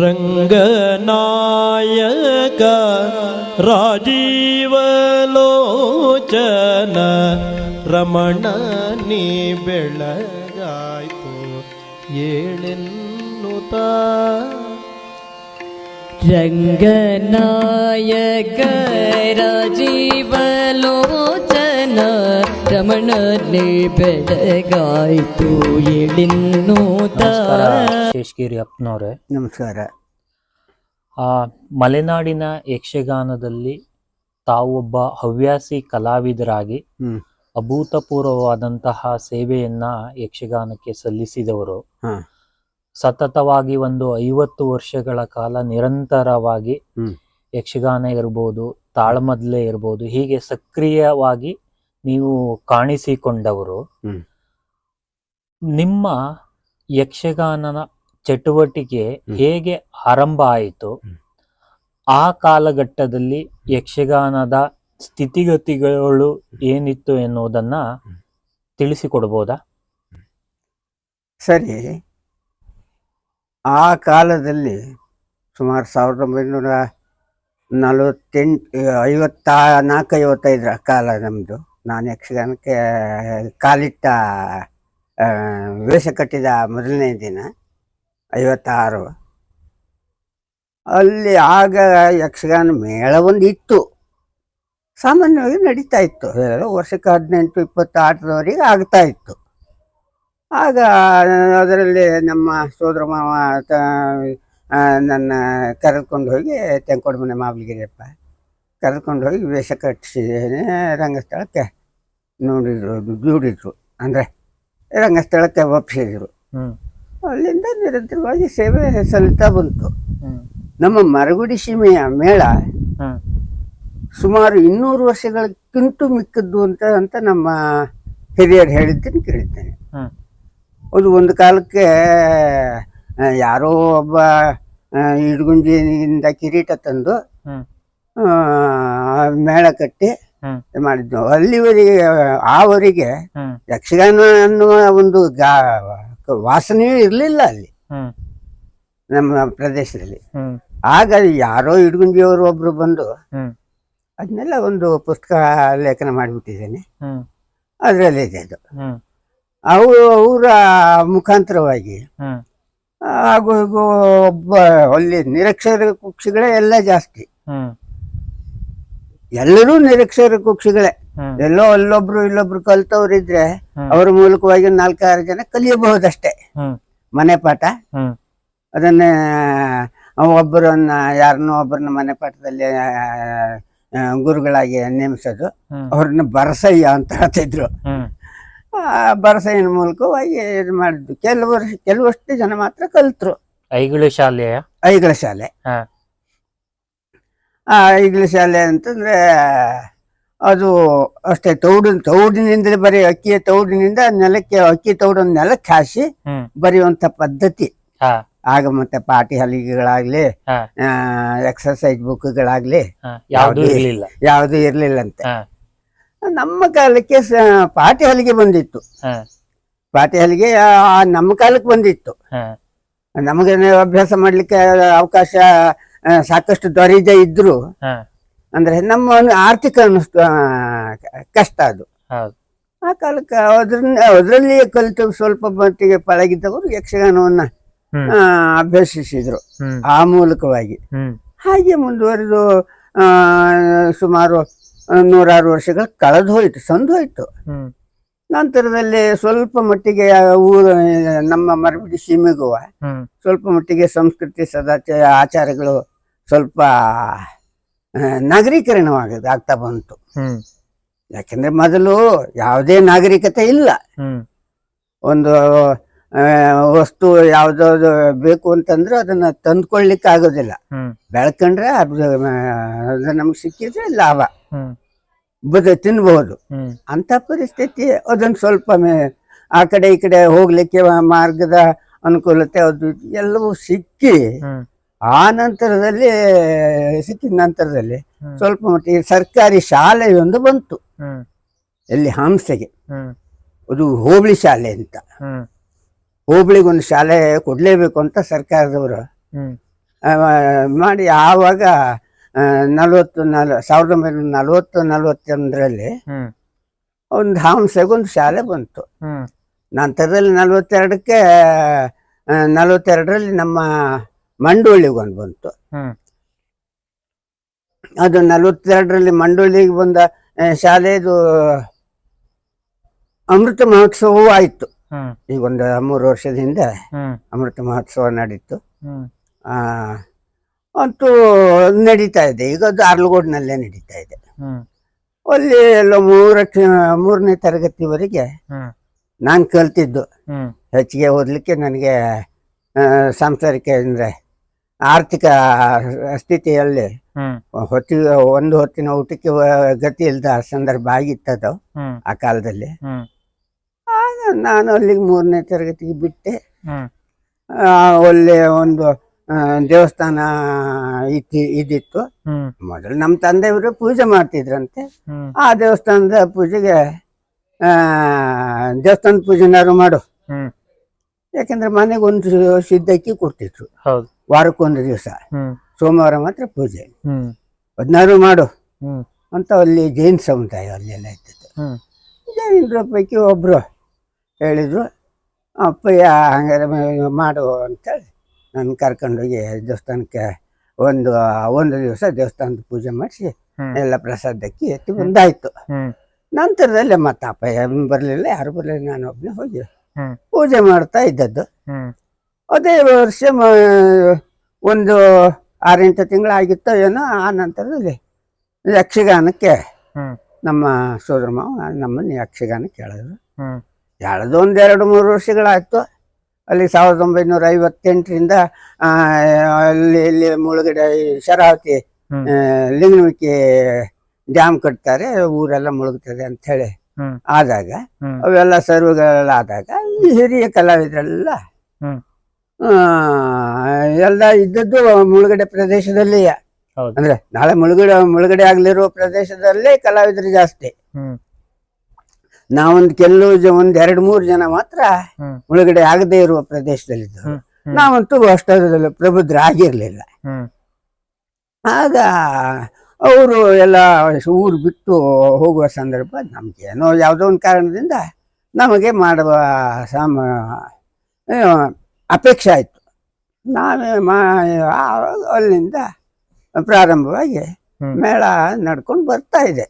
ರಂಗನಾಯಕ ರಾಜೀವಲೋಚನ ರಮಣ ನೀ ಬೆಳಗಾಯ್ತು ಏಳೆನ್ನುತ್ತ ರಂಗನಾಯಕ ರಾಜೀವಲೋಚನ ರಮಣನೆ ಬೆಳಗಾಯಿತು ಎಳಿನ್ನೂತ ನಮಸ್ಕಾರ ಶೇಷಗಿರಿ ಅಪ್ಪನವ್ರೆ. ನಮಸ್ಕಾರ. ಆ ಮಲೆನಾಡಿನ ಯಕ್ಷಗಾನದಲ್ಲಿ ತಾವು ಒಬ್ಬ ಹವ್ಯಾಸಿ ಕಲಾವಿದರಾಗಿ ಅಭೂತಪೂರ್ವವಾದಂತಹ ಸೇವೆಯನ್ನ ಯಕ್ಷಗಾನಕ್ಕೆ ಸಲ್ಲಿಸಿದವರು. ಹಾ. ಸತತವಾಗಿ ಒಂದು ಐವತ್ತು ವರ್ಷಗಳ ಕಾಲ ನಿರಂತರವಾಗಿ ಯಕ್ಷಗಾನ ಇರ್ಬೋದು ತಾಳ್ಮದ್ಲೆ ಇರ್ಬೋದು ಹೀಗೆ ಸಕ್ರಿಯವಾಗಿ ನೀವು ಕಾಣಿಸಿಕೊಂಡವರು ನಿಮ್ಮ ಯಕ್ಷಗಾನನ ಚಟುವಟಿಕೆ ಹೇಗೆ ಆರಂಭ ಆಯಿತು? ಆ ಕಾಲಘಟ್ಟದಲ್ಲಿ ಯಕ್ಷಗಾನದ ಸ್ಥಿತಿಗತಿಗಳು ಏನಿತ್ತು ಎನ್ನುವುದನ್ನ. ತಿಳಿಸಿಕೊಡ್ಬೋದಾ? ಸರಿ. ಆ ಕಾಲದಲ್ಲಿ ಸುಮಾರು ಸಾವಿರದ ಒಂಬೈನೂರ ನಲವತ್ತೆಂಟು ಐವತ್ತ ನಾಲ್ಕು ಐವತ್ತೈದರ ಕಾಲ ನಮ್ಮದು ನಾನು ಯಕ್ಷಗಾನಕ್ಕೆ, ಕಾಲಿಟ್ಟ ವೇಷ ಕಟ್ಟಿದ ಮೊದಲನೇ ದಿನ, ಐವತ್ತಾರು. ಅಲ್ಲಿ ಆಗ ಯಕ್ಷಗಾನ ಮೇಳ ಒಂದು ಇತ್ತು. ಸಾಮಾನ್ಯವಾಗಿ ನಡೀತಾ ಇತ್ತು. ವರ್ಷಕ್ಕೆ ಹದಿನೆಂಟು ಇಪ್ಪತ್ತು ಆಟದವರೆಗೆ ಆಗ್ತಾ ಇತ್ತು. ಆಗ ಅದರಲ್ಲಿ ನಮ್ಮ ಸೋದರ ಮಾವ ನನ್ನ ಕರೆದುಕೊಂಡು ಹೋಗಿ ತೆಂಕೋಡು ಮನೆ ಕರೆದುಕೊಂಡು ಹೋಗಿ ವೇಷ ಕಟ್ಟಿಸಿದ್ದೇನೆ ರಂಗಸ್ಥಳಕ್ಕೆ ನೋಡಿದ್ರು ದುಡಿದ್ರು ಅಂದರೆ ರಂಗಸ್ಥಳಕ್ಕೆ ಒಪ್ಪಿಸಿದ್ರು ಅಲ್ಲಿಂದ ನಿರಂತರವಾಗಿ ಸೇವೆ ಸಲ್ಲುತ್ತಾ ಬಂತು. ನಮ್ಮ ಮರಗುಡಿ ಸೀಮೆಯ ಮೇಳ ಸುಮಾರು ಇನ್ನೂರು ವರ್ಷಗಳಕ್ಕಿಂತ ಮಿಕ್ಕದ್ದು ಅಂತ ಅಂತ ನಮ್ಮ ಹಿರಿಯರು ಹೇಳಿದ್ದನ್ನು ಕೇಳಿದ್ದೇನೆ. ಅದು ಒಂದು ಕಾಲಕ್ಕೆ ಯಾರೋ ಒಬ್ಬ ಇಡ್ಗುಂಜಿಯಿಂದ ಕಿರೀಟ ತಂದು ಮೇಳ ಕಟ್ಟಿ ಮಾಡಿದ್ದು. ಅಲ್ಲಿವರೆಗೆ ಆವರೆಗೆ ಯಕ್ಷಗಾನ ಅನ್ನುವ ಒಂದು ಗಾ ವಾಸನೆಯೂ ಇರಲಿಲ್ಲ ಅಲ್ಲಿ. ನಮ್ಮ ಪ್ರದೇಶದಲ್ಲಿ. ಆಗ ಯಾರೋ ಇಡಗುಂಜಿಯವರು ಒಬ್ರು ಬಂದು ಅದನ್ನೆಲ್ಲ ಒಂದು ಪುಸ್ತಕ ಲೇಖನ ಮಾಡಿಬಿಟ್ಟಿದ್ದೇನೆ. ಅದರಲ್ಲಿ ಇದೆ ಅದು. ಅವರು ಅವರ ಮುಖಾಂತರವಾಗಿ ಹಾಗೂ ಒಬ್ಬ ಅಲ್ಲಿ ನಿರಕ್ಷರ ಕುಕ್ಷಿಗಳೇ ಎಲ್ಲ ಜಾಸ್ತಿ. ಎಲ್ಲರೂ ನಿರಕ್ಷರ ಕುಕ್ಷಿಗಳೇ. ಎಲ್ಲೋ ಅಲ್ಲೊಬ್ರು ಇಲ್ಲೊಬ್ರು ಕಲ್ತವ್ರಿದ್ರೆ ಇದ್ರೆ ಅವರ ಮೂಲಕವಾಗಿ ನಾಲ್ಕಾರು ಜನ ಕಲಿಯಬಹುದಷ್ಟೇ. ಮನೆ ಪಾಠ. ಅದನ್ನ ಒಬ್ಬರನ್ನ ಯಾರನ್ನೋ ಒಬ್ಬರನ್ನ ಮನೆ ಪಾಠದಲ್ಲಿ ಗುರುಗಳಾಗಿ ನೇಮಿಸೋದು. ಅವ್ರನ್ನ ಬರಸಯ್ಯ ಅಂತ ಹೇಳ್ತಿದ್ರು. ಬರಸಯ್ಯನ ಮೂಲಕವಾಗಿ ಇದು ಮಾಡಿದ್ದು. ಕೆಲವರು ಕೆಲವಷ್ಟು ಜನ ಮಾತ್ರ ಕಲ್ತರು. ಐಗಳ ಶಾಲೆಯ? ಐಗಳ ಶಾಲೆ. ಐಗಳ ಶಾಲೆ ಅಂತಂದ್ರೆ ಅದು ಅಷ್ಟೇ ತೌಡಿನ ತೌಡಿನಿಂದಲೇ ಬರೀ ಅಕ್ಕಿಯ ತೌಡಿನಿಂದ ನೆಲಕ್ಕೆ ಅಕ್ಕಿ ತೌಡನ್ನು ನೆಲಕ್ಕೆ ಹಾಸಿ ಬರೆಯುವಂತ ಬರೆಯುವಂಥ ಪದ್ಧತಿ. ಆಗ ಮತ್ತೆ ಪಾಟಿ ಹಲಿಗೆಗಳಾಗ್ಲಿ ಎಕ್ಸರ್ಸೈಸ್ ಬುಕ್ಗಳಾಗ್ಲಿ ಯಾವುದೂ ಇರ್ಲಿಲ್ಲ ಯಾವ್ದು ಇರ್ಲಿಲ್ಲ. ಯಾವುದು ಇರ್ಲಿಲ್ಲಂತೆ. ನಮ್ಮ ಕಾಲಕ್ಕೆ ಪಾಟಿ ಹಲಿಗೆ ಬಂದಿತ್ತು. ಪಾಟಿ ಹಲಿಗೆ ನಮ್ಮ ಕಾಲಕ್ಕೆ ಬಂದಿತ್ತು. ನಮಗೆ ಅಭ್ಯಾಸ ಮಾಡ್ಲಿಕ್ಕೆ ಅವಕಾಶ ಸಾಕಷ್ಟು ದೊರೆಯದೇ ಇದ್ರು ಅಂದ್ರೆ ನಮ್ಮ ಆರ್ಥಿಕ ಕಷ್ಟ ಅದು. ಆ ಕಾಲಕ್ಕೆ ಅದ್ರನ್ನ ಅದರಲ್ಲಿ ಕಲಿತು ಸ್ವಲ್ಪ ಮಟ್ಟಿಗೆ ಪಳಗಿದ್ದವರು ಯಕ್ಷಗಾನವನ್ನ ಅಭ್ಯಸಿಸಿದ್ರು. ಆ ಮೂಲಕವಾಗಿ. ಹಾಗೆ ಮುಂದುವರೆದು ಸುಮಾರು ನೂರಾರು ವರ್ಷಗಳು ಕಳೆದು ಹೋಯ್ತು ಸಂದು ಹೋಯ್ತು. ನಂತರದಲ್ಲಿ ಸ್ವಲ್ಪ ಮಟ್ಟಿಗೆ ಊರು ನಮ್ಮ ಮರಬಿಡಿ ಸೀಮೆಗುವ ಸ್ವಲ್ಪ ಮಟ್ಟಿಗೆ ಸಂಸ್ಕೃತಿ ಸದಾಚಾರ ಆಚಾರಗಳು ಸ್ವಲ್ಪ ಆ, ನಾಗರೀಕರಣವಾಗದು ಆಗ್ತಾ ಬಂತು. ಯಾಕೆಂದ್ರೆ ಮೊದಲು ಯಾವುದೇ ನಾಗರಿಕತೆ ಇಲ್ಲ. ಒಂದು ವಸ್ತು ಯಾವ್ದಾವ್ದು ಬೇಕು ಅಂತಂದ್ರೆ ಅದನ್ನ ತಂದ್ಕೊಳ್ಲಿಕ್ಕೆ ಆಗೋದಿಲ್ಲ. ಬೆಳ್ಕಂಡ್ರೆ ಅದು ನಮ್ಗೆ ಸಿಕ್ಕಿದ್ರೆ ಲಾಭ. ಬದ ತಿನ್ಬಹುದು ಅಂತ ಪರಿಸ್ಥಿತಿ ಅದನ್ನ ಸ್ವಲ್ಪ ಆ ಕಡೆ ಈ ಕಡೆ ಹೋಗ್ಲಿಕ್ಕೆ ಮಾರ್ಗದ ಅನುಕೂಲತೆ ಅದು ಎಲ್ಲವೂ ಸಿಕ್ಕಿ ಆ ನಂತರದಲ್ಲಿ ಸಿಕ್ಕಿದ ನಂತರದಲ್ಲಿ ಸ್ವಲ್ಪ ಮಟ್ಟಿಗೆ ಸರ್ಕಾರಿ ಶಾಲೆಯೊಂದು ಬಂತು. ಎಲ್ಲಿ ಹಂಸೆಗೆ. ಅದು ಹೋಬಳಿ ಶಾಲೆ ಅಂತ. ಹೋಬಳಿಗೊಂದು ಶಾಲೆ ಕೊಡ್ಲೇಬೇಕು ಅಂತ ಸರ್ಕಾರದವರು ಮಾಡಿ ಆವಾಗ ನಲವತ್ತು ನಲ್ ಸಾವಿರದ ಒಂಬೈನೂರ ನಲವತ್ತು ನಲವತ್ತೊಂದರಲ್ಲಿ ಒಂದು ಹಂಸೆಗೊಂದು ಶಾಲೆ ಬಂತು. ನಂತರದಲ್ಲಿ ನಲವತ್ತೆರಡಕ್ಕೆ ನಲವತ್ತೆರಡರಲ್ಲಿ ನಮ್ಮ ಮಂಡೋಳಿಗೊಂದು ಬಂತು. ಹ್ಮ್. ಅದು ನಲವತ್ತೆರಡರಲ್ಲಿ ಮಂಡೋಳಿಗೆ ಬಂದ ಶಾಲೆದು ಅಮೃತ ಮಹೋತ್ಸವವೂ ಆಯ್ತು. ಈಗ ಒಂದು ಮೂರು ವರ್ಷದಿಂದ ಅಮೃತ ಮಹೋತ್ಸವ ನಡೀತು. ಅಂತೂ ನಡೀತಾ ಇದೆ. ಈಗ ಅದು ಅರ್ಲಗೋಡ್ನಲ್ಲೇ ನಡೀತಾ ಇದೆ. ಅಲ್ಲಿ ಎಲ್ಲ ಮೂರಕ್ಕೆ ಮೂರನೇ ತರಗತಿವರೆಗೆ ನಾನು ಕಲ್ತಿದ್ದು ಹೆಚ್ಚಿಗೆ ಓದಲಿಕ್ಕೆ ನನಗೆ ಸಾಂಸಾರಿಕ ಅಂದರೆ ಆರ್ಥಿಕ ಸ್ಥಿತಿಯಲ್ಲಿ ಹೊತ್ತಿ ಹೊತ್ತಿಗೆ ಒಂದು ಹೊತ್ತಿನ ಊಟಕ್ಕೆ ಗತಿ ಇಲ್ಲದ ಸಂದರ್ಭ ಆಗಿತ್ತದು ಆ ಕಾಲದಲ್ಲಿ. ಆಗ ನಾನು ಅಲ್ಲಿಗೆ ಮೂರನೇ ತರಗತಿಗೆ ಬಿಟ್ಟೆ. ಒಳ್ಳೆ ಒಂದು ದೇವಸ್ಥಾನ ಇತ್ತು ಇದಿತ್ತು. ಮೊದಲು ನಮ್ಮ ತಂದೆಯವರು ಪೂಜೆ ಮಾಡ್ತಿದ್ರಂತೆ. ಆ ದೇವಸ್ಥಾನದ ಪೂಜೆಗೆ ಆ, ದೇವಸ್ಥಾನದ ಪೂಜೆನಾರು ಮಾಡು. ಯಾಕಂದ್ರೆ ಮನೆಗೆ ಒಂದು ಸಿದ್ಧಕ್ಕಿ ಕೊಡ್ತಿದ್ರು ಹೌದು. ವಾರಕ್ಕೊಂದು ದಿವಸ. ಸೋಮವಾರ ಮಾತ್ರ ಪೂಜೆ. ಹದಿನಾರು ಮಾಡು. ಅಂತ ಅಲ್ಲಿ ಜೈನ್ ಸಮುದಾಯ ಅಲ್ಲೆಲ್ಲ ಇದ್ದದ್ದು. ಜೈನರ ಪೈಕಿ ಒಬ್ಬರು ಹೇಳಿದ್ರು ಅಪ್ಪಯ್ಯ ಹಂಗಾರೆ ಮಾಡು ಅಂತೇಳಿ ನಾನು ಕರ್ಕೊಂಡೋಗಿ ದೇವಸ್ಥಾನಕ್ಕೆ ಒಂದು ಒಂದು ದಿವಸ ದೇವಸ್ಥಾನದ ಪೂಜೆ ಮಾಡಿಸಿ ಎಲ್ಲ ಪ್ರಸಾದಕ್ಕೆ ಎತ್ತಿ ಬಂದಾಯ್ತು. ನಂತರದಲ್ಲಿ ಮತ್ತೆ ಅಪ್ಪಯ್ಯ ಬರಲಿಲ್ಲ ಯಾರು ಬರಲಿಲ್ಲ ನಾನು ಒಬ್ಬನೇ ಹೋಗಿ. ಪೂಜೆ ಮಾಡ್ತಾ ಇದ್ದದ್ದು. ಅದೇ ವರ್ಷ ಒಂದು ಆರೆಂಟು ತಿಂಗಳಾಗಿತ್ತೋ ಏನೋ ಆ ನಂತರದಲ್ಲಿ ಯಕ್ಷಗಾನಕ್ಕೆ ನಮ್ಮ ಸೋದರ ಮಾವ ನಮ್ಮನ್ನು ಯಕ್ಷಗಾನಕ್ಕೆ ಹೇಳಿದ್ರು ಎಳೆದು ಒಂದು ಎರಡು ಮೂರು ವರ್ಷಗಳಾಯ್ತು. ಅಲ್ಲಿ ಸಾವಿರದ ಒಂಬೈನೂರ ಐವತ್ತೆಂಟರಿಂದ ಅಲ್ಲಿ ಇಲ್ಲಿ ಮುಳುಗಡೆ ಶರಾವತಿ. ಲಿಂಗನಮಕ್ಕಿ ಡ್ಯಾಮ್ ಕಟ್ತಾರೆ ಊರೆಲ್ಲ ಮುಳುಗ್ತದೆ ಅಂತ ಹೇಳಿ. ಆದಾಗ ಅವೆಲ್ಲ ಸರ್ವೆಗಳೆಲ್ಲ ಆದಾಗ ಈ ಹಿರಿಯ ಕಲಾವಿದರೆಲ್ಲ ಎಲ್ಲ ಇದ್ದದ್ದು ಮುಳುಗಡೆ ಪ್ರದೇಶದಲ್ಲಿ ಹೌದು. ಅಂದ್ರೆ ನಾಳೆ ಮುಳುಗಡೆ ಮುಳುಗಡೆ ಆಗ್ಲಿರೋ ಪ್ರದೇಶದಲ್ಲೇ ಕಲಾವಿದರು ಜಾಸ್ತಿ ಹ್ಮ್ ನಾವೊಂದು ಕೆಲವು ಜ ಒಂದ್ ಎರಡು ಮೂರು ಜನ ಮಾತ್ರ ಹ್ಮ್. ಮುಳುಗಡೆ ಆಗದೆ ಇರುವ ಪ್ರದೇಶದಲ್ಲಿದ್ದು ಹ್ಮ್. ಹ್ಮ್. ನಾವಂತೂ ಅಷ್ಟರಲ್ಲಿ ಪ್ರಬುದ್ಧರಾಗಿರ್ಲಿಲ್ಲ ಆಗಿರ್ಲಿಲ್ಲ ಆಗ ಅವರು ಎಲ್ಲ ಊರು ಬಿಟ್ಟು ಹೋಗುವ ಸಂದರ್ಭ ನಮ್ಗೆ ಏನೋ ಯಾವುದೋ ಒಂದು ಕಾರಣದಿಂದ ನಮಗೆ ಮಾಡುವ ಸಾಮ ಏನು, ಅಪೇಕ್ಷೆ ಆಯಿತು. ನಾವೇ ಮಾ ಅಲ್ಲಿಂದ ಪ್ರಾರಂಭವಾಗಿ. ಮೇಳ ನಡ್ಕೊಂಡು ಬರ್ತಾ ಇದೆ.